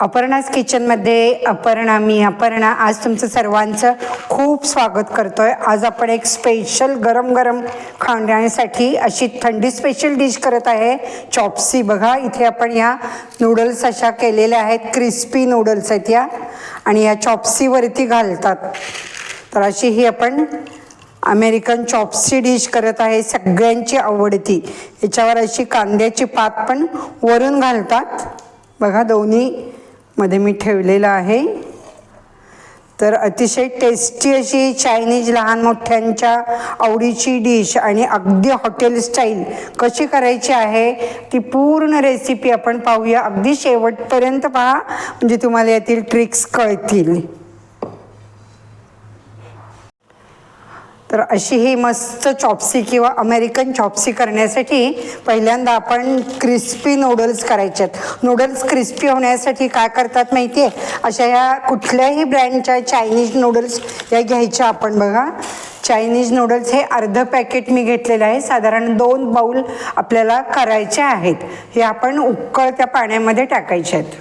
अपर्णास किचनमध्ये अपर्णा मी अपर्णा आज तुमचं सर्वांचं खूप स्वागत करतो आहे आज आपण एक स्पेशल गरम गरम खाण्यासाठी अशी थंडी स्पेशल डिश करत आहे. चॉप्सी बघा इथे आपण या नूडल्स अशा केलेल्या आहेत. क्रिस्पी नूडल्स आहेत या. आणि या चॉप्सीवरती घालतात. तर अशी ही आपण अमेरिकन चॉप्सी डिश करत आहे. सगळ्यांची आवडती याच्यावर अशी कांद्याची पात पण वरून घालतात. बघा दोन्ही मध्ये मी ठेवलेलं आहे. तर अतिशय टेस्टी अशी चायनीज लहान मोठ्यांच्या आवडीची डिश आणि अगदी हॉटेल स्टाईल कशी करायची आहे ती पूर्ण रेसिपी आपण पाहूया. अगदी शेवटपर्यंत पहा. म्हणजे तुम्हाला यातील ट्रिक्स कळतील. तर अशी ही मस्त चॉप्सी किंवा अमेरिकन चॉप्सी करण्यासाठी पहिल्यांदा आपण क्रिस्पी नूडल्स करायचे आहेत. नूडल्स क्रिस्पी होण्यासाठी काय करतात माहिती आहे? अशा या कुठल्याही ब्रँडच्या चायनीज नूडल्स या घ्यायच्या आपण बघा. चायनीज नूडल्स हे अर्ध पॅकेट मी घेतलेलं आहे. साधारण दोन बाऊल आपल्याला करायचे आहेत. हे आपण उकळत्या पाण्यामध्ये टाकायचे आहेत.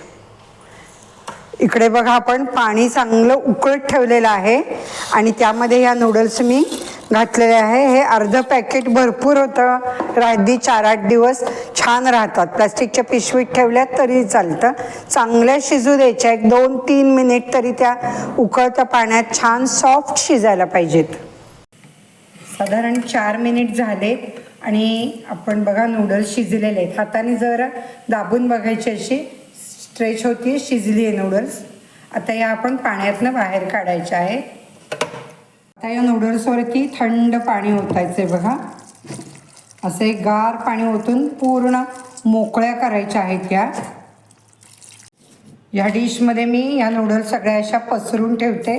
इकडे बघा आपण पाणी चांगलं उकळत ठेवलेलं आहे. आणि त्यामध्ये ह्या नूडल्स मी घातलेले आहे. हे अर्धं पॅकेट भरपूर होतं. राहदी चार आठ दिवस छान राहतात. प्लास्टिकच्या पिशवीत ठेवल्यात तरी चालतं. चांगल्या शिजू द्यायच्या. एक दोन तीन मिनिट तरी त्या उकळत्या पाण्यात छान सॉफ्ट शिजायला पाहिजेत. साधारण चार मिनिट झाले आणि आपण बघा नूडल्स शिजलेले आहेत. हाताने जरा दाबून बघायची अशी स्ट्रेच होती शिजली आहे नूडल्स आता या आपण पाण्यातनं बाहेर काढायच्या आहेत. आता या नूडल्सवरती थंड पाणी ओतायचं आहे बघा. असे गार पाणी ओतून पूर्ण मोकळ्या करायच्या आहेत या या डिशमध्ये मी या नूडल्स सगळ्या अशा पसरून ठेवते.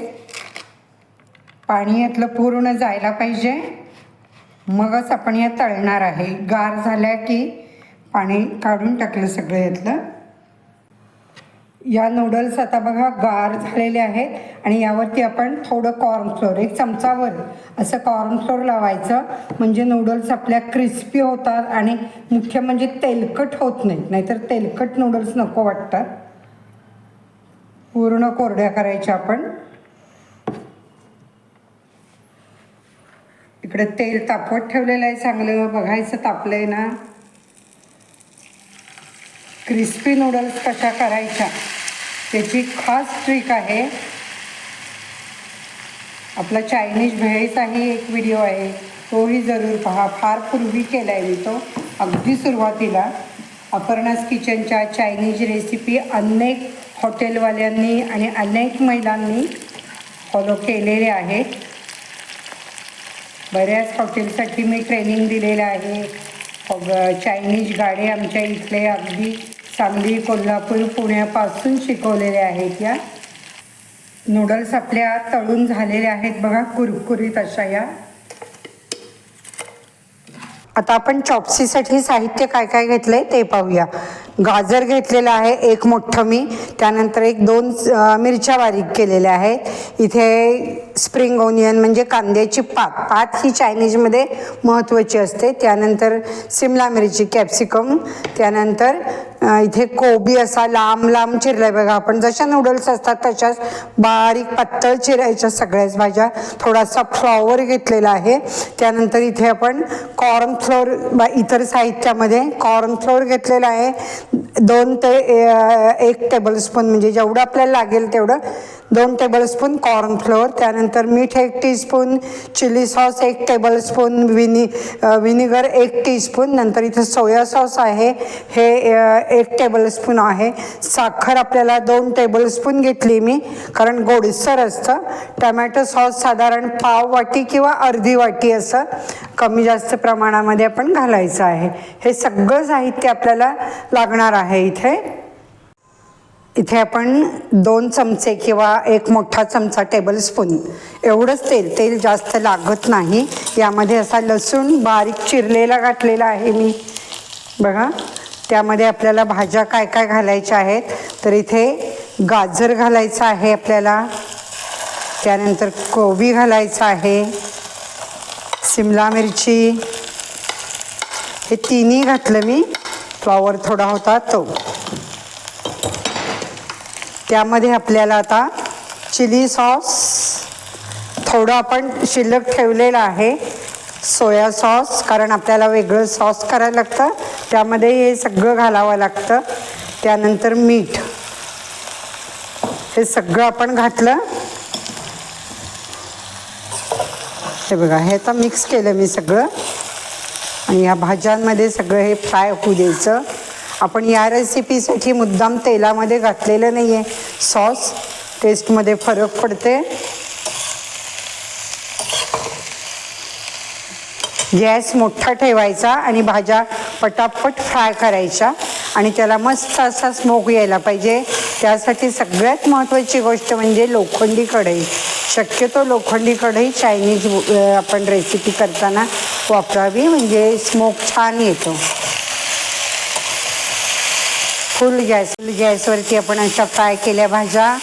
पाणी यातलं पूर्ण जायला पाहिजे. मगच आपण या तळणार आहे. गार झाल्या की पाणी काढून टाकलं सगळं यातलं. या नूडल्स आता बघा गार झालेले आहेत आणि यावरती आपण थोडं कॉर्नफ्लोअर एक चमचावर असं कॉर्नफ्लोअर लावायचं. म्हणजे नूडल्स आपल्या क्रिस्पी होतात आणि मुख्य म्हणजे तेलकट होत नाही नाहीतर तेलकट नूडल्स नको वाटतात. पूर्ण कोरड्या करायच्या आपण. इकडे तेल तापवत ठेवलेलं आहे चांगलं. बघायचं तापलंय ना. क्रिस्पी नूडल्स कशा करायच्या? त्याची खास ट्रिक आहे. आपला चायनीज भेळीचाही एक व्हिडिओ आहे. तोही जरूर पहा. फार पूर्वी केला आहे मी तो. अगदी सुरुवातीला. अपर्णास किचनच्या चायनीज रेसिपी अनेक हॉटेलवाल्यांनी आणि अनेक महिलांनी फॉलो केलेले आहेत. बऱ्याच हॉटेलसाठी मी ट्रेनिंग दिलेलं आहे. चायनीज गाडे आमच्या इथले अगदी सांगली कोल्हापूर पुण्यापासून शिकवलेले आहेत या. नूडल्स आपल्या तळून झालेल्या आहेत बघा कुरकुरीत अशा या. आता आपण चॉप्सीसाठी साहित्य काय काय घेतलंय ते पाहूया. गाजर घेतलेलं आहे एक मोठं मी. त्यानंतर एक दोन मिरच्या बारीक केलेल्या आहेत. इथे स्प्रिंग ओनियन म्हणजे कांद्याची पात. पात ही चायनीजमध्ये महत्त्वाची असते. त्यानंतर सिमला मिरची कॅप्सिकम त्यानंतर इथे कोबी असा लांब लांब चिरलाय बघा. आपण जशा नूडल्स असतात तशाच बारीक पातळ चिरायच्या सगळ्याच भाज्या. थोडासा फ्लॉवर घेतलेला आहे. त्यानंतर इथे आपण कॉर्नफ्लोअर बा इतर साहित्यामध्ये कॉर्नफ्लोअर घेतलेला आहे. दोन ते एक टेबलस्पून म्हणजे जेवढं आपल्याला लागेल तेवढं दोन टेबलस्पून कॉर्नफ्लोअर त्यानंतर मीठ एक टीस्पून चिली सॉस एक टेबलस्पून विनी अ, विनिगर एक टीस्पून नंतर इथं सोया सॉस आहे. हे एक टेबलस्पून आहे. साखर आपल्याला दोन टेबलस्पून घेतली मी कारण गोडसर असतं. टमॅटो सॉस साधारण पाव वाटी किंवा अर्धी वाटी असं कमी जास्त प्रमाणामध्ये आपण घालायचं आहे. हे सगळं साहित्य आपल्याला लागणार आहे इथे. इथे आपण दोन चमचे किंवा एक मोठा चमचा टेबलस्पून एवढंच तेल तेल जास्त लागत नाही. यामध्ये असा लसूण बारीक चिरलेला घातलेला आहे मी. बघा. त्यामध्ये आपल्याला भाज्या काय काय घालायच्या आहेत तर इथे गाजर घालायचं आहे आपल्याला. त्यानंतर कोबी घालायचं आहे. सिमला मिरची. हे तिन्ही घातलं मी फ्लॉवर थोडा होता तो. त्यामध्ये आपल्याला आता चिली सॉस थोडं आपण शिल्लक ठेवलेलं आहे. सोया सॉस कारण आपल्याला वेगळं सॉस करायला लागतं. त्यामध्ये हे सगळं घालावं लागतं. त्यानंतर मीठ. हे सगळं आपण घातलं. हे बघा हे आता मिक्स केलं मी सगळं. आणि या भाज्यांमध्ये सगळं हे फ्राय होऊ द्यायचं. आपण या रेसिपीसाठी मुद्दाम तेलामध्ये घातलेलं नाही आहे सॉस टेस्टमध्ये फरक पडते. गॅस मोठा ठेवायचा आणि भाज्या पटापट फ्राय करायच्या. आणि त्याला मस्त असा स्मोक यायला पाहिजे. त्यासाठी सगळ्यात महत्त्वाची गोष्ट म्हणजे लोखंडी कढई. शक्यतो लोखंडी कढई चायनीज आपण रेसिपी करताना वापरावी. म्हणजे स्मोक छान येतो. फुल गॅस फुल गॅसवरती आपण अशा फ्राय केल्या भाज्या.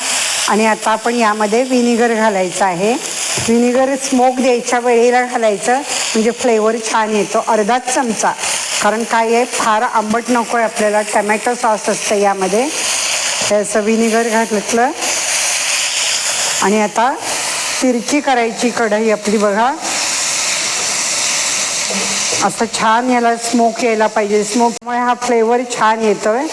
आणि आता आपण यामध्ये व्हिनेगर घालायचं आहे. विनिगर स्मोक द्यायच्या वेळेला घालायचं. म्हणजे फ्लेवर छान येतो. अर्धाच चमचा. कारण काय आहे? फार आंबट नको आहे आपल्याला. टमॅटो सॉस असतं यामध्ये. असं विनिगर घातलं. आणि आता तिरकी करायची कढई आपली बघा. असं छान याला स्मोक यायला पाहिजे. स्मोकमुळे हा फ्लेवर छान येतोय.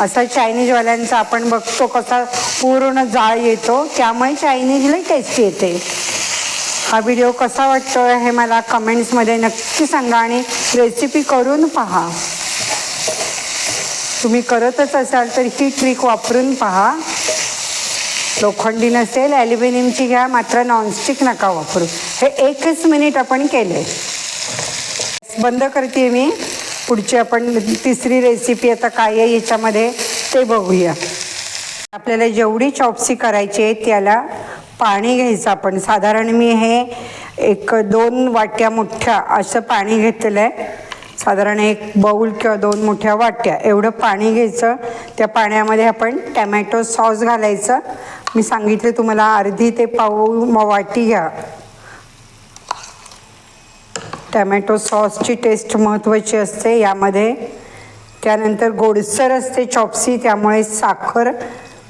असा चायनीजवाल्यांचा आपण बघतो कसा पूर्ण जाळ येतो त्यामुळे चायनीजला टेस्ट येते. हा व्हिडिओ कसा वाटतोय हे मला कमेंट्समध्ये नक्की सांगा आणि रेसिपी करून पहा. तुम्ही करतच असाल तर ही ट्रिक वापरून पहा. लोखंडी नसेल ॲल्युमिनियमची घ्या मात्र नॉनस्टिक नका वापरू. हे एकच मिनिट आपण केले. बंद करते मी. पुढची आपण तिसरी रेसिपी आता काय आहे याच्यामध्ये ते बघूया. आपल्याला जेवढी चॉपसी करायची आहे त्याला पाणी घ्यायचं आपण. साधारण मी हे एक दोन वाट्या मोठ्या असं पाणी घेतलेलं आहे साधारण एक बाऊल किंवा दोन मोठ्या वाट्या. एवढं पाणी घ्यायचं. त्या पाण्यामध्ये आपण टॅमॅटो सॉस घालायचं. मी सांगितले तुम्हाला अर्धी ते पाऊ वाटी घ्या. टॅमॅटो सॉसची टेस्ट महत्त्वाची असते यामध्ये. त्यानंतर गोडसर असते चॉपसी त्यामुळे साखर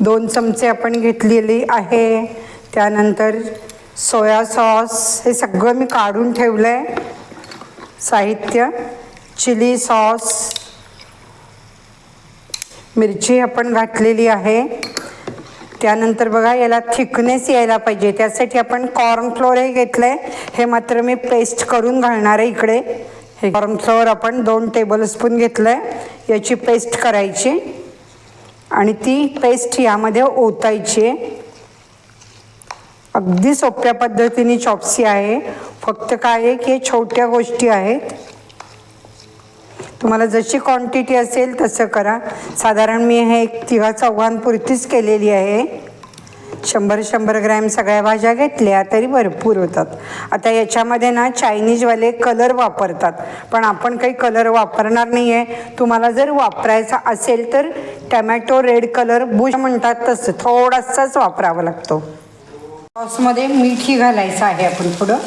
दोन चमचे आपण घेतलेली आहे. त्यानंतर सोया सॉस हे सगळं मी काढून ठेवलं आहे साहित्य चिली सॉस मिरची आपण घातलेली आहे. त्यानंतर बघा याला थिकनेस यायला पाहिजे. त्यासाठी आपण कॉर्नफ्लोअरही घेतलं आहे हे मात्र मी पेस्ट करून घालणार आहे इकडे. हे कॉर्नफ्लोअर आपण दोन टेबलस्पून घेतलं आहे याची पेस्ट करायची. आणि ती पेस्ट यामध्ये ओतायची आहे. अगदी सोप्या पद्धतीने चॉप्सी आहे. फक्त काय आहे की हे छोट्या गोष्टी आहेत. तुम्हाला जशी क्वांटिटी असेल तसं करा. साधारण मी हे एक तिघा चौघांपुरतीच केलेली आहे. शंभर शंभर ग्रॅम सगळ्या भाज्या घेतल्या तरी भरपूर होतात. आता याच्यामध्ये ना चायनीजवाले कलर वापरतात. पण आपण काही कलर वापरणार नाही आहे तुम्हाला जर वापरायचा असेल तर टमॅटो रेड कलर बुश म्हणतात तसं थोडासाच वापरावा लागतो. सॉसमध्ये मीठही घालायचं आहे आपण थोडं.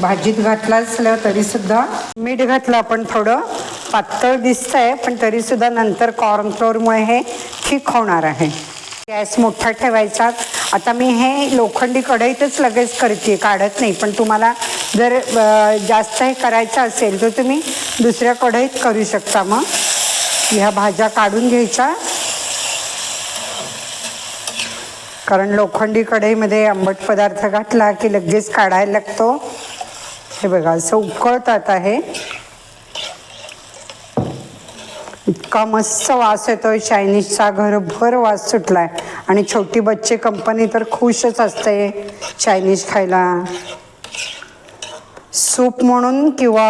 भाजीत घातलं असलं तरीसुद्धा मीठ घातलं आपण थोडं. पातळ दिसतंय पण तरीसुद्धा नंतर कॉर्नफ्लोअरमुळे हे ठीक होणार आहे. गॅस मोठा ठेवायचा. आता मी हे लोखंडी कढईतच लगेच करते काढत नाही. पण तुम्हाला जर जास्त हे करायचं असेल तर तुम्ही दुसऱ्या कढईत करू शकता मग. ह्या भाज्या काढून घ्यायच्या. कारण लोखंडी कढईमध्ये आंबट पदार्थ घातला की लगेच काढायला लागतो. हे बघा असं उकळतात आहे. इतका मस्त वास येतोय. चायनीजचा घरभर वास सुटलाय. आणि छोटी बच्चे कंपनी तर खुशच असते. चायनीज खायला. सूप म्हणून किंवा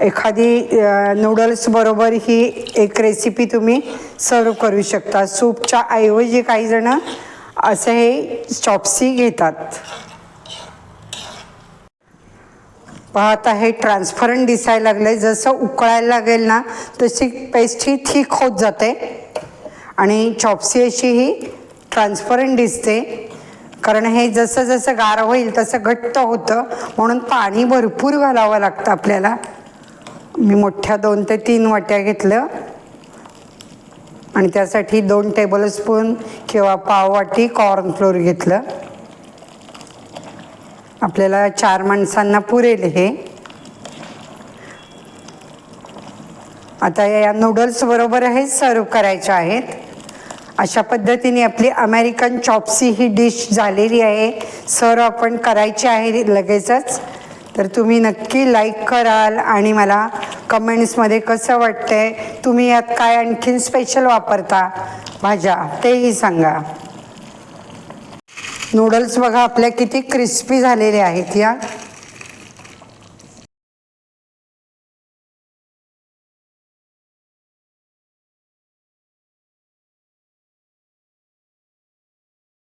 एखादी नूडल्स बरोबर ही एक रेसिपी तुम्ही सर्व करू शकता. सूपच्या ऐवजी काही जण हे चॉप्सी घेतात. पहा आता हे ट्रान्सफरंट दिसायला लागले जसं उकळायला लागेल ना तशी पेस्ट ही थिक होत जाते. आणि चॉप्सी अशी ही ट्रान्सपरंट दिसते. कारण हे जसं जसं गार होईल तसं घट्ट होतं. म्हणून पाणी भरपूर घालावं लागतं आपल्याला. मी मोठ्या दोन ते तीन वाट्या घेतलं. आणि त्यासाठी दोन टेबलस्पून किंवा पाववाटी कॉर्नफ्लोअर घेतलं. आपल्याला चार माणसांना पुरेल हे. आता या नूडल्स बरोबर हे सर्व करायच्या आहेत. अशा पद्धतीने आपली अमेरिकन चॉप्सी ही डिश झालेली आहे. सर्व आपण करायची आहे लगेचच. तर तुम्ही नक्की लाईक कराल आणि मला कमेंट्समध्ये कसं वाटतंय तुम्ही यात काय आणखीन स्पेशल वापरता भाज्या तेही सांगा. नूडल्स बघा आपल्या किती क्रिस्पी झालेले आहेत या.